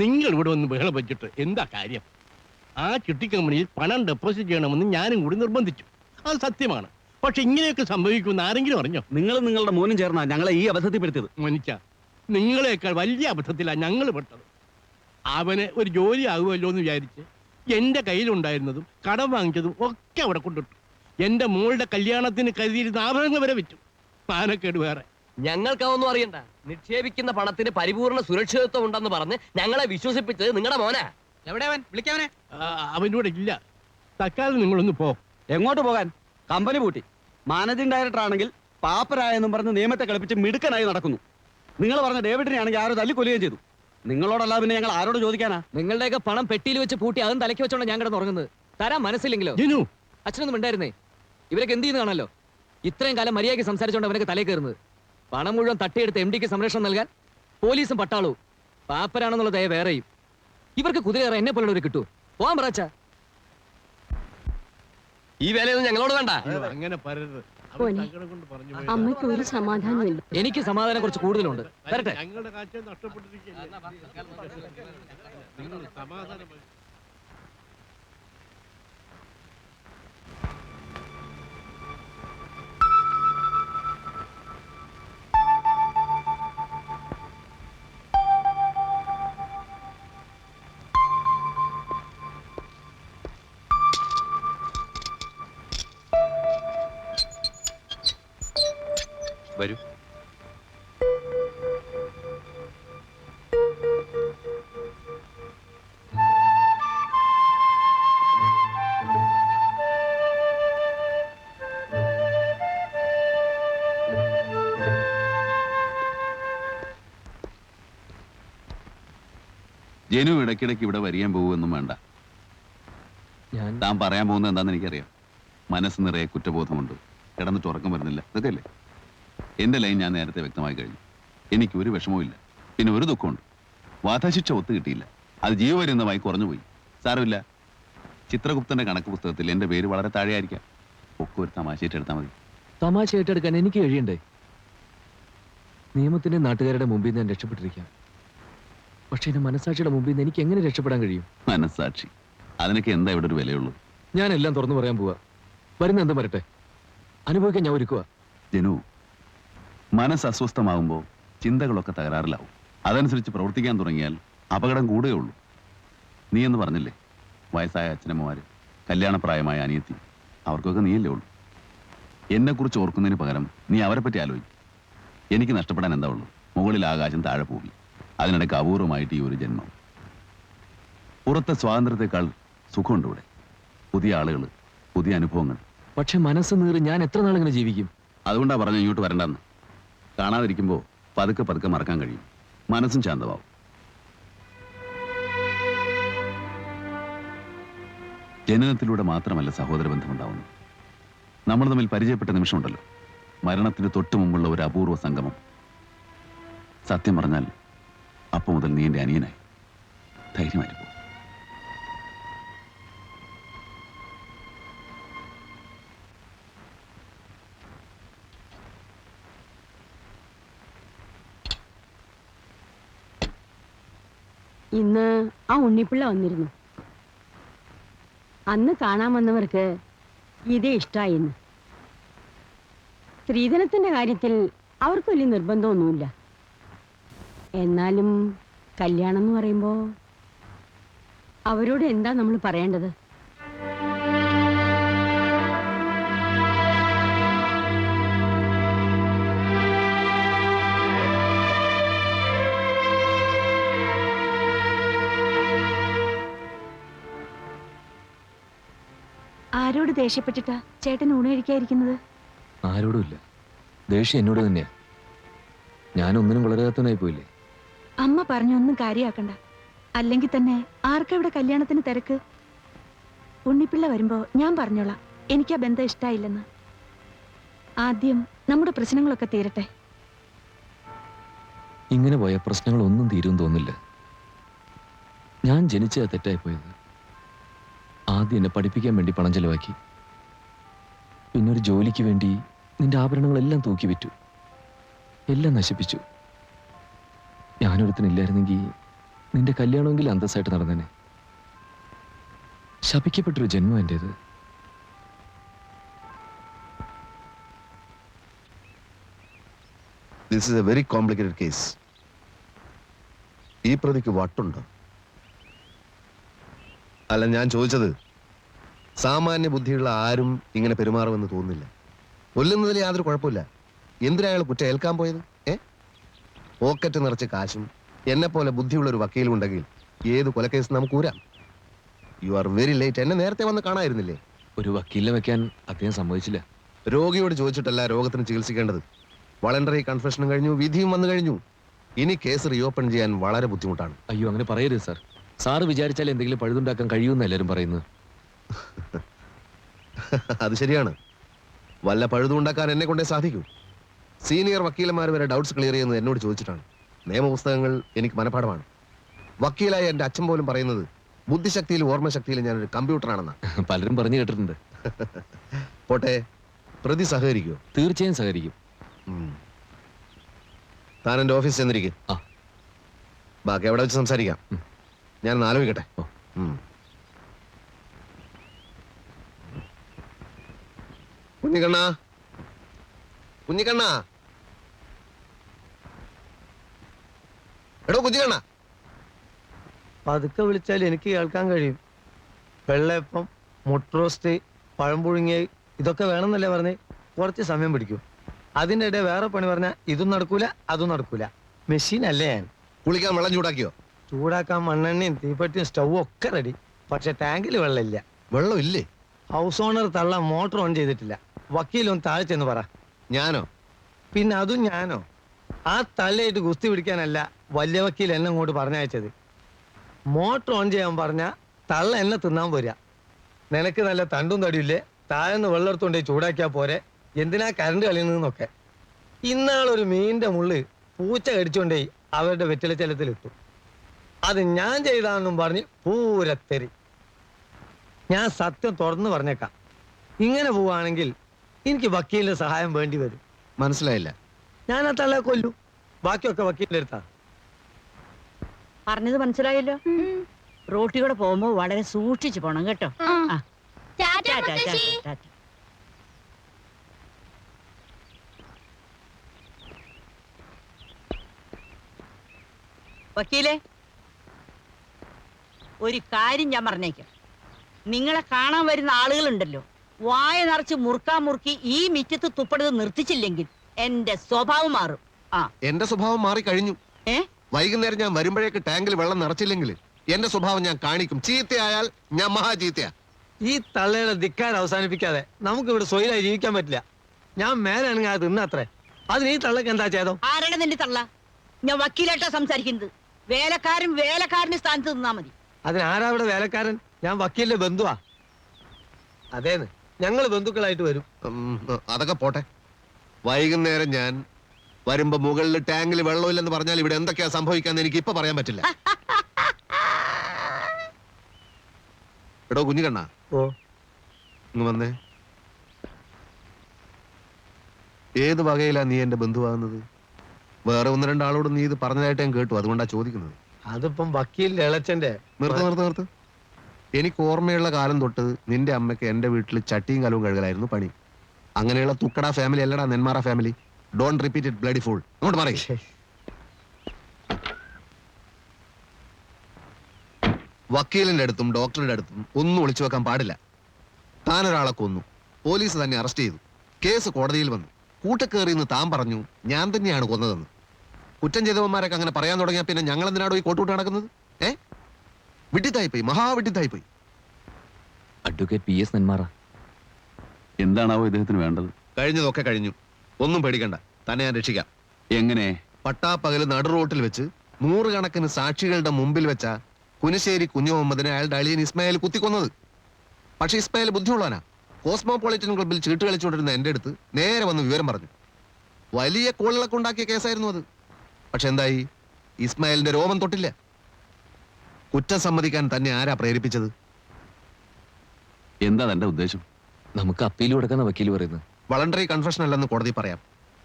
നിങ്ങൾ ഇവിടെ ഒന്ന് ബഹളം വെച്ചിട്ട് എന്താ കാര്യം? ആ ചിട്ടി കമ്പനിയിൽ പണം ഡെപ്പോസിറ്റ് ചെയ്യണമെന്ന് ഞാനും കൂടി നിർബന്ധിച്ചു. അത് സത്യമാണ്. പക്ഷെ ഇങ്ങനെയൊക്കെ സംഭവിക്കുമെന്ന് ആരെങ്കിലും അറിഞ്ഞോ? നിങ്ങൾ നിങ്ങളുടെ മോനും ചേർന്നാ ഞങ്ങളെ ഈ അബദ്ധത്തിൽപ്പെടുത്തിയത് മനിച്ച നിങ്ങളെക്കാൾ വലിയ അബദ്ധത്തിലാണ് ഞങ്ങൾ പെട്ടത്. അവന് ഒരു ജോലി ആകുമല്ലോ എന്ന് വിചാരിച്ച് എന്റെ കയ്യിലുണ്ടായിരുന്നതും കടം വാങ്ങിച്ചതും ഒക്കെ അവിടെ കൊണ്ടിട്ടു. എന്റെ മോളുടെ കല്യാണത്തിന് കരുതിയിരുന്ന ആഭരണങ്ങൾ വരെ വിറ്റു. പാനക്കേട് വേറെ. ഞങ്ങൾക്ക് അതൊന്നും അറിയണ്ട. നിക്ഷേപിക്കുന്ന പണത്തിന് പരിപൂർണ സുരക്ഷിതത്വം ഉണ്ടെന്ന് പറഞ്ഞ് ഞങ്ങളെ വിശ്വസിപ്പിച്ചത് നിങ്ങളുടെ മോനെ. എവിടെ അവൻ? വിളിക്കാവനെ അവനോട് ഇല്ല. തൽക്കാലം നിങ്ങളൊന്ന് പോ. എങ്ങോട്ട് പോകാൻ? കമ്പനി പൂട്ടി. മാനേജിംഗ് ഡയറക്ടർ ആണെങ്കിൽ പാപ്പരായെന്നും പറഞ്ഞ് നിയമത്തെ കളിപ്പിച്ച് മിടുക്കനായി നടക്കുന്നു. നിങ്ങൾ പറഞ്ഞ ഡേവിഡിനെ ആണെങ്കിൽ ആരോ തല്ലിക്കൊല്ലുകയും ചെയ്തു. നിങ്ങളോടല്ല പിന്നെ ഞങ്ങൾ ആരോട് ചോദിക്കാനാ? നിങ്ങളുടെയൊക്കെ പണം പെട്ടിയിൽ വെച്ച് പൂട്ടി അതും തലയ്ക്ക് വെച്ചോണ്ട് ഞാൻ കിടന്ന് ഉറങ്ങുന്നത്. തരാൻ മനസ്സില്ലെങ്കിലോ? ജിനു. അച്ഛനൊന്നും ഉണ്ടായിരുന്നേ ഇവരൊക്കെ എന്ത് ചെയ്യുന്നതാണല്ലോ? ഇത്രയും കാലം മര്യാദയ്ക്ക് സംസാരിച്ചോണ്ട് അവനൊക്കെ തലേ കയറുന്നത്. പണം മുഴുവൻ തട്ടിയെടുത്ത് എം ഡിക്ക് സംരക്ഷണം നൽകാൻ പോലീസും പട്ടാളവും പാപ്പരാണെന്നുള്ള ദയ വേറെയും. ഇവർക്ക് കുതിര കയറാൻ എന്നെ പോലുള്ളവർ കിട്ടൂ പോവാൻ പറച്ച ഈ വേലയൊന്നും ഞങ്ങളോട് വേണ്ട. അങ്ങനെ. അമ്മയ്ക്ക് ഒരു സമാധാനമില്ല. എനിക്ക് സമാധാനം കുറച്ച് കൂടുതലുണ്ട്. വരട്ടെ. ജനു ഇടയ്ക്കിടയ്ക്ക് ഇവിടെ വരികയും പോകുമെന്നും വേണ്ട. ഞാൻ താൻ പറയാൻ പോകുന്നത് എന്താണെന്ന് എനിക്കറിയാം. മനസ്സ് നിറയെ കുറ്റബോധമുണ്ട്. കിടന്നിട്ട് ഉറക്കം വരുന്നില്ല. ഇതൊക്കെയല്ലേ എന്റെ ലൈൻ ഞാൻ നേരത്തെ വ്യക്തമായി കഴിഞ്ഞു. എനിക്ക് ഒരു വിഷമവുമില്ല പിന്നെ ഒരു ദുഃഖമുണ്ട്. വാധശിക്ഷ ഒത്തു കിട്ടിയില്ല. അത് ജീവപര്യന്തമായി കുറഞ്ഞുപോയി. സാരമില്ല. ചിത്രഗുപ്തന്റെ കണക്ക് പുസ്തകത്തിൽ എന്റെ പേര് വളരെ താഴെയായിരിക്കാം. ഒക്കെ ഒരു തമാശയിട്ട് എടുത്താൽ മതി. തമാശ ഏറ്റെടുക്കാൻ എനിക്ക് കഴിയണ്ടേ? നിയമത്തിന്റെ നാട്ടുകാരുടെ മുമ്പിൽ ഞാൻ രക്ഷപ്പെട്ടിരിക്കാം പക്ഷെ എന്റെ മനസാക്ഷിയുടെ മുമ്പിൽ നിന്ന് എനിക്ക് എങ്ങനെ രക്ഷപ്പെടാൻ കഴിയും? മനസ്സാക്ഷി. അതിനൊക്കെ എന്താ ഇവിടെ ഒരു വിലയുള്ളൂ? ഞാൻ എല്ലാം തുറന്നു പറയാൻ പോവാ. വരുന്ന എന്തും വരട്ടെ. അനുഭവിക്കാൻ ഞാൻ ഒരുക്കുക ജനു മനസ്സ് അസ്വസ്ഥമാകുമ്പോൾ ചിന്തകളൊക്കെ തകരാറിലാവും. അതനുസരിച്ച് പ്രവർത്തിക്കാൻ തുടങ്ങിയാൽ അപകടം കൂടുകയുള്ളൂ നീ എന്ന് പറഞ്ഞില്ലേ? വയസ്സായ അച്ഛനമ്മമാര് കല്യാണപ്രായമായ അനിയത്തി അവർക്കൊക്കെ നീയല്ലേ ഉള്ളൂ. എന്നെക്കുറിച്ച് ഓർക്കുന്നതിന് പകരം നീ അവരെ പറ്റി ആലോചിക്കും. എനിക്ക് നഷ്ടപ്പെടാൻ എന്താ ഉള്ളൂ? മുകളിൽ ആകാശം താഴെ പോകി അതിനിടയ്ക്ക് അപൂർവമായിട്ട് ഈ ഒരു ജന്മം. പുറത്തെ സ്വാതന്ത്ര്യത്തെക്കാൾ സുഖമുണ്ട് ഇവിടെ. പുതിയ ആളുകൾ പുതിയ അനുഭവങ്ങൾ. പക്ഷെ മനസ്സ് നീറി ഞാൻ എത്ര നാളിങ്ങനെ ജീവിക്കും? അതുകൊണ്ടാ പറഞ്ഞ ഇങ്ങോട്ട് വരണ്ടെന്ന്. കാണാതിരിക്കുമ്പോൾ പതുക്കെ പതുക്കെ മറക്കാൻ കഴിയും. മനസ്സും ശാന്തമാവും. ജനനത്തിലൂടെ മാത്രമല്ല സഹോദര ബന്ധമുണ്ടാവുന്നു നമ്മൾ തമ്മിൽ പരിചയപ്പെട്ട നിമിഷമുണ്ടല്ലോ. മരണത്തിന് തൊട്ടു മുമ്പുള്ള ഒരു അപൂർവ സംഗമം. സത്യം പറഞ്ഞാൽ അപ്പൊ മുതൽ നീ എന്റെ അനിയനായി. ധൈര്യമായിരിക്കും ഇന്ന് ആ ഉണ്ണിപ്പിള്ള വന്നിരുന്നു. അന്ന് കാണാൻ വന്നവർക്ക് ഇതേ ഇഷ്ടായിന്ന് സ്ത്രീധനത്തിന്റെ കാര്യത്തിൽ അവർക്ക് വലിയ നിർബന്ധമൊന്നുമില്ല. എന്നാലും കല്യാണം എന്ന് പറയുമ്പോ അവരോട് എന്താ നമ്മൾ പറയേണ്ടത്? ആരോട് ദേഷ്യപ്പെട്ടിട്ടാ ചേട്ടൻ ഊണ് കഴിക്കാതിരിക്കുന്നത്? ആരോടുമില്ല ദേഷ്യം എന്നോട് തന്നെയാ. ഞാൻ ഒന്നിനും വളരാത്തവനായി പോയില്ലേ? അമ്മ പറഞ്ഞൊന്നും കാര്യാക്കണ്ട. അല്ലെങ്കിൽ തന്നെ ആർക്കവിടെ കല്യാണത്തിന് തിരക്ക്? ഉണ്ണിപ്പിള്ള വരുമ്പോ ഞാൻ പറഞ്ഞോളാം. എനിക്ക് ആ ബന്ധം ഇഷ്ടായില്ലെന്ന്. ആദ്യം നമ്മുടെ പ്രശ്നങ്ങളൊക്കെ തീരട്ടെ. ഇങ്ങനെ പോയ പ്രശ്നങ്ങൾ ഒന്നും തീരും തോന്നില്ല. ഞാൻ ജനിച്ച തെറ്റായി പോയത്. ആദ്യം എന്നെ പഠിപ്പിക്കാൻ വേണ്ടി പണം ചെലവാക്കി. പിന്നൊരു ജോലിക്ക് വേണ്ടി നിന്റെ ആഭരണങ്ങളെല്ലാം തൂക്കി വിറ്റു എല്ലാം നശിപ്പിച്ചു. ഞാനൊരുത്തനില്ലായിരുന്നെങ്കിൽ നിന്റെ കല്യാണമെങ്കിൽ അന്തസ്സായിട്ട് നടന്നേനെ. ശപിക്കപ്പെട്ടൊരു ജന്മം എന്റേത് this is a very complicated case ഈ പ്രതിക്ക് വട്ടുണ്ടോ? അല്ല ഞാൻ ചോദിച്ചത് സാമാന്യ ബുദ്ധിയുള്ള ആരും ഇങ്ങനെ പെരുമാറുമെന്ന് തോന്നുന്നില്ല. കൊല്ലുന്നതിൽ യാതൊരു കുഴപ്പമില്ല. എന്തിനാ അയാൾ കുറ്റം ഏൽക്കാൻ പോയത്? പോക്കറ്റ് നിറച്ച് കാശും എന്നെ പോലെ ബുദ്ധിയുള്ള ഒരു വക്കീലും ഉണ്ടെങ്കിൽ ഏത് കൊലക്കേസ് നമുക്ക് ഊരാം. യു ആർ വെരി ലേറ്റ് എന്നെ നേരത്തെ വന്ന് കാണായിരുന്നില്ലേ? ഒരു വക്കീലിനെ വെക്കാൻ അദ്ദേഹം സമ്മതിച്ചില്ല. രോഗിയോട് ചോദിച്ചിട്ടല്ല രോഗത്തിന് ചികിത്സിക്കേണ്ടത്. വളണ്ടറി കൺഫെഷനും കഴിഞ്ഞു വിധിയും വന്നു കഴിഞ്ഞു. ഇനി കേസ് റീഓപ്പൺ ചെയ്യാൻ വളരെ ബുദ്ധിമുട്ടാണ്. അയ്യോ അങ്ങനെ പറയരുത് സാർ സാറ് വിചാരിച്ചാൽ എന്തെങ്കിലും പഴുതുണ്ടാക്കാൻ കഴിയുമെന്ന് എല്ലാവരും പറയുന്നത്. അത് ശരിയാണ്. വല്ല പഴുതുണ്ടാക്കാൻ എന്നെ കൊണ്ടേ സാധിക്കൂ. സീനിയർ വക്കീലന്മാർ വരെ ഡൗട്ട്സ് ക്ലിയർ ചെയ്യുന്നത് എന്നോട് ചോദിച്ചിട്ടാണ്. നിയമപുസ്തകങ്ങൾ എനിക്ക് മനഃപാഠമാണ്. വക്കീലായ എന്റെ അച്ഛൻ പോലും പറയുന്നത് ബുദ്ധിശക്തിയിലും ഓർമ്മശക്തിയിലും ഞാനൊരു കമ്പ്യൂട്ടറാണെന്നാണ് പലരും പറഞ്ഞു കേട്ടിട്ടുണ്ട്. പോട്ടെ പ്രതി സഹകരിക്കുമോ തീർച്ചയായും സഹകരിക്കും. താൻ എന്റെ ഓഫീസ് ചെന്നിരിക്കും. ബാക്കി എവിടെ വെച്ച് സംസാരിക്കാം. ഞാൻ ആലോചിക്കട്ടെ. കുഞ്ഞിക്കണ്ണ. കുഞ്ഞിക്കണ്ണ. എടോ കുഞ്ഞിക്കണ്ണ. പതുക്കെ വിളിച്ചാൽ എനിക്ക് കേൾക്കാൻ കഴിയും. വെള്ളയപ്പം മുട്ടറോസ്റ്റ് പഴം പുഴുങ്ങിയ ഇതൊക്കെ വേണമെന്നല്ലേ പറഞ്ഞേ? കുറച്ച് സമയം പിടിക്കും. ഇടയിൽ വേറെ പണി പറഞ്ഞാൽ ഇതും നടക്കൂല അതും നടക്കൂല. മെഷീൻ അല്ലേ ഞാൻ. കുളിക്കാൻ വെള്ളം ചൂടാക്കിയോ? ചൂടാക്കാൻ മണ്ണെണ്ണയും തീപ്പെട്ടിയും സ്റ്റൗവും ഒക്കെ റെഡി പക്ഷെ ടാങ്കിൽ വെള്ളമില്ല. വെള്ളം ഇല്ലേ ഹൗസ് ഓണർ തള്ള മോട്ടർ ഓൺ ചെയ്തിട്ടില്ല. വക്കീലൊന്ന് താഴെ ചെന്ന് പറ. ഞാനോ? പിന്നെ അതും ഞാനോ? ആ തള്ളയായിട്ട് ഗുസ്തി പിടിക്കാനല്ല വലിയ വക്കീൽ എന്നെ ഇങ്ങോട്ട് പറഞ്ഞയച്ചത്. മോട്ടർ ഓൺ ചെയ്യാൻ പറഞ്ഞ തള്ള എന്നെ തിന്നാൻ പോരാ നിനക്ക് നല്ല തണ്ടും തടിയില്ലേ താഴെന്ന് വെള്ളെടുത്തോണ്ടേ ചൂടാക്കിയാ പോരെ. എന്തിനാ കരണ്ട് കളിയുന്നതെന്നൊക്കെ. ഇന്നാളൊരു മീനിന്റെ മുള്ള് പൂച്ച കടിച്ചോണ്ടേ അവരുടെ വെറ്റിലച്ചലത്തിലിട്ടു. അത് ഞാൻ ചെയ്താണെന്നും പറഞ്ഞ് പൂരത്തെറി ഞാൻ സത്യം തുറന്നു പറഞ്ഞേക്കാം. ഇങ്ങനെ പോവാണെങ്കിൽ എനിക്ക് വക്കീലിന്റെ സഹായം വേണ്ടി വരും. മനസ്സിലായില്ല. ഞാൻ ആ തള്ളെ കൊല്ലു. ബാക്കിയൊക്കെ വക്കീലിന്റെ അടുത്താ പറഞ്ഞത് മനസ്സിലായല്ലോ? റോട്ടിലൂടെ പോകുമ്പോ വളരെ സൂക്ഷിച്ചു പോണം കേട്ടോ. ആ. ടാറ്റ, ടാറ്റ, ടാറ്റ. വക്കീലേ ഒരു കാര്യം ഞാൻ പറഞ്ഞേക്കാം. നിങ്ങളെ കാണാൻ വരുന്ന ആളുകളുണ്ടല്ലോ. വായ നിറച്ച് മുറുക്കാൻ മുറുക്കി ഈ മിറ്റത്ത് തുപ്പടത് നിർത്തിച്ചില്ലെങ്കിൽ എന്റെ സ്വഭാവം മാറും. ആ. എന്റെ സ്വഭാവം മാറി കഴിഞ്ഞു. ഏ? വൈകുന്നേരം ഞാൻ വരുമ്പോഴേക്ക് ടാങ്കിൽ വെള്ളം നിറച്ചില്ലെങ്കിൽ എന്റെ സ്വഭാവം ഞാൻ കാണിക്കും. ചീത്തയായാൽ ഞാൻ മഹാ ചീത്തയാ. ഈ തള്ളയുടെ ധിക്കാരം അവസാനിപ്പിക്കാതെ നമുക്ക് ഇവിടെ സ്വൈരായി ജീവിക്കാൻ പറ്റില്ല. ഞാൻ മേലാണെങ്കിൽ അത് തിന്നത്രേ. അതിന് ഈ തള്ളക്ക് എന്താ ചെയ്തോ ആരാണ് നിന്റെ തള്ള? ഞാൻ വക്കീലായിട്ടാ സംസാരിക്കുന്നത്. വേലക്കാരൻ വേലക്കാരന്റെ സ്ഥാനത്ത് നിന്നാ മതി. അതിനാരാ ഇവിടെ വേലക്കാരൻ? ഞാൻ വക്കീലിന്റെ ബന്ധുവാ. അതേന്ന്. ഞങ്ങൾ ബന്ധുക്കളായിട്ട് വരും. ഉം, അതൊക്കെ പോട്ടെ. വൈകുന്നേരം ഞാൻ വരുമ്പോ മുകളിൽ ടാങ്കിൽ വെള്ളമില്ലെന്ന് പറഞ്ഞാൽ ഇവിടെ എന്തൊക്കെയാ സംഭവിക്കാന്ന് എനിക്ക് ഇപ്പൊ പറയാൻ പറ്റില്ല. എടോ കുഞ്ഞുകണ്ണ. ഓ. ഇങ്ങ് വന്നേ. ഏത് വകയിലാ നീ എന്റെ ബന്ധുവാകുന്നത്? വേറെ ഒന്ന് രണ്ടാളോട് നീ ഇത് പറഞ്ഞതായിട്ട് ഞാൻ കേട്ടു. അതുകൊണ്ടാ ചോദിക്കുന്നത്. അതിപ്പം വക്കീലിന്റെ ഇളച്ചന്റെ നിർത്ത് നിർത്ത് നിർത്ത്. എനിക്ക് ഓർമ്മയുള്ള കാലം തൊട്ട് നിന്റെ അമ്മയ്ക്ക് എന്റെ വീട്ടിൽ ചട്ടിയും കലവും കഴുകലായിരുന്നു പണി. അങ്ങനെയുള്ള തുക്കട ഫാമിലി അല്ലടാ Nenmara family don't repeat it bloody full അങ്ങോട്ട് മാറി. വക്കീലിന്റെ അടുത്തും ഡോക്ടറുടെ അടുത്തും ഒന്നും ഒളിച്ചു വെക്കാൻ പാടില്ല. താൻ ഒരാളെ കൊന്നു. പോലീസ് തന്നെ അറസ്റ്റ് ചെയ്തു. കേസ് കോടതിയിൽ വന്നു. കൂട്ടക്കേറി എന്ന് താൻ പറഞ്ഞു ഞാൻ തന്നെയാണ് കൊന്നതെന്ന്. കുറ്റം ചെയ്തവന്മാരൊക്കെ അങ്ങനെ പറയാൻ തുടങ്ങിയാൽ പിന്നെ ഞങ്ങൾ എന്തിനാടോ ഈ കോട്ടുകൂട്ട് നടക്കുന്നത്? ഏ? വിഡിത്തായിപ്പോയി പോയി അഡ്വക്കേറ്റ് പി എസ് നെന്മാറ എന്താണാവോ ഇദ്ദേഹത്തിന് വേണ്ടത്? കഴിഞ്ഞതൊക്കെ കഴിഞ്ഞു. ഒന്നും പേടിക്കണ്ട. തന്നെ ഞാൻ രക്ഷിക്കാം. എങ്ങനെ? പട്ടാപ്പകൽ നടു റോട്ടിൽ വെച്ച് നൂറുകണക്കിന് സാക്ഷികളുടെ മുമ്പിൽ വെച്ച കുനിശ്ശേരി കുഞ്ഞു മുഹമ്മദിനെ അയാളുടെ അളിയൻ ഇസ്മായിൽ കുത്തിക്കൊന്നത്. പക്ഷെ ഇസ്മായിൽ ബുദ്ധിയുള്ളവനാ. കോസ്മോപോളിറ്റൻ ക്ലബിൽ ചീട്ട് കളിച്ചുകൊണ്ടിരുന്ന എന്റെ അടുത്ത് നേരെ വന്ന് വിവരം പറഞ്ഞു. വലിയ കോളിളക്കം ഉണ്ടാക്കിയ കേസായിരുന്നു അത്. പക്ഷെ എന്തായി? ഇസ്മായിലിന്റെ രോമം തൊട്ടില്ല. കുറ്റം സമ്മതിക്കാൻ തന്നെ ആരാ പ്രേരിപ്പിച്ചത്? എന്താ തന്റെ ഉദ്ദേശം? നമുക്ക് അപ്പീൽ കൊടുക്കുന്ന വക്കീൽ പറയുന്നത്. വളണ്ടറി കൺഫഷൻ അല്ലെന്ന് കോടതി പറയാം.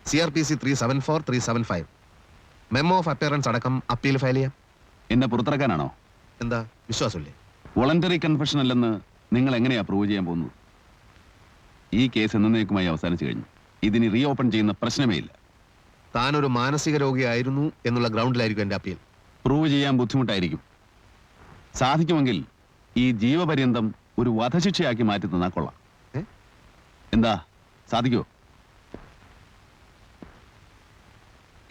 C R P C three seven four three seven five memo of appearance അടക്കം അപ്പീൽ ഫയൽ ചെയ്യാം. എന്നെ പുറത്തിറക്കാനാണോ? എന്താ? വിശ്വാസമില്ലേ? വോളണ്ടറി കൺഫഷൻ അല്ലെന്ന് നിങ്ങൾ എങ്ങനെയാ പ്രൂവ് ചെയ്യാൻ പോകുന്നത്? ഈ കേസ് എന്നേക്കുമായി അവസാനിച്ചു കഴിഞ്ഞു. ഇതിനി റീ ഓപ്പൺ ചെയ്യുന്ന പ്രശ്നമേ ഇല്ല. താനൊരു മാനസിക രോഗിയായിരുന്നു എന്നുള്ള ഗ്രൗണ്ടിലായിരിക്കും എന്റെ അപ്പീൽ. പ്രൂവ് ചെയ്യാൻ ബുദ്ധിമുട്ടായിരിക്കും. സാധിക്കുമെങ്കിൽ ഈ ജീവപര്യന്തം ഒരു വധശിക്ഷയാക്കി മാറ്റി തന്നാൽ കൊള്ളാം? എന്താ? സാധിക്കോ?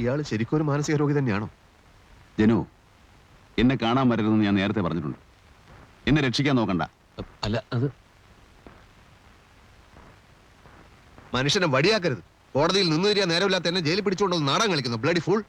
ഇയാൾ ശരിക്കും ഒരു മാനസിക രോഗി തന്നെയാണോ? ജനു എന്നെ കാണാൻ വരരുതെന്ന് ഞാൻ നേരത്തെ പറഞ്ഞിട്ടുണ്ട്. എന്നെ രക്ഷിക്കാൻ നോക്കണ്ട. അല്ല അത് മനുഷ്യനെ വടിയാക്കരുത്. കോടതിയിൽ നിന്ന് തരിക നേരമില്ലാത്ത എന്നെ ജയിലിൽ പിടിച്ചുകൊണ്ടൊന്ന് നാടകം കളിക്കുന്നു ബ്ലഡി ഫുൾ